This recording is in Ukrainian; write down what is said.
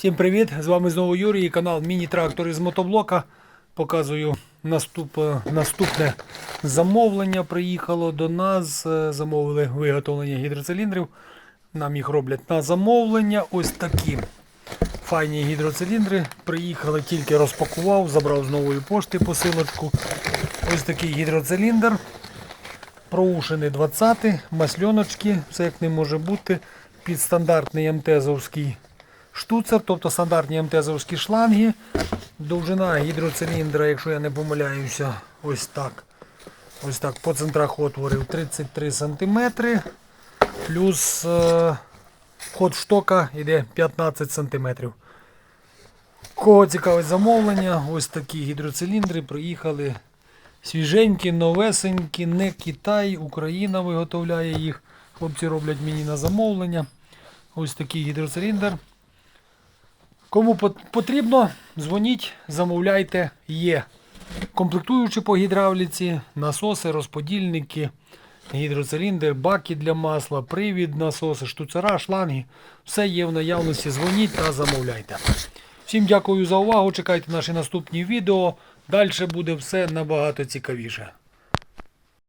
Всім привіт! З вами знову Юрій і канал Міні-трактор із мотоблока. Показую наступ, е, наступне замовлення. Приїхало до нас. е, Замовили виготовлення гідроциліндрів. Нам їх роблять на замовлення. Ось такі файні гідроциліндри. Приїхали, тільки розпакував, забрав з нової пошти посилочку. Ось такий гідроциліндр. Проушини 20, масльоночки, все як не може бути. Під стандартний МТЗовський штуцер, тобто стандартні МТЗовські шланги. Довжина гідроциліндра, якщо я не помиляюся, ось так. Ось так, по центрах отворів 33 см. Плюс е, ход штока йде 15 см. Кого цікавить замовлення, ось такі гідроциліндри приїхали свіженькі, новесенькі, не Китай, Україна виготовляє їх. Хлопці роблять мені на замовлення. Ось такий гідроциліндр. Кому потрібно, дзвоніть, замовляйте, є. Комплектуючі по гідравліці, насоси, розподільники, гідроциліндр, баки для масла, привід, насоси, штуцера, шланги. Все є в наявності. Дзвоніть та замовляйте. Всім дякую за увагу. Чекайте наші наступні відео. Далі буде все набагато цікавіше.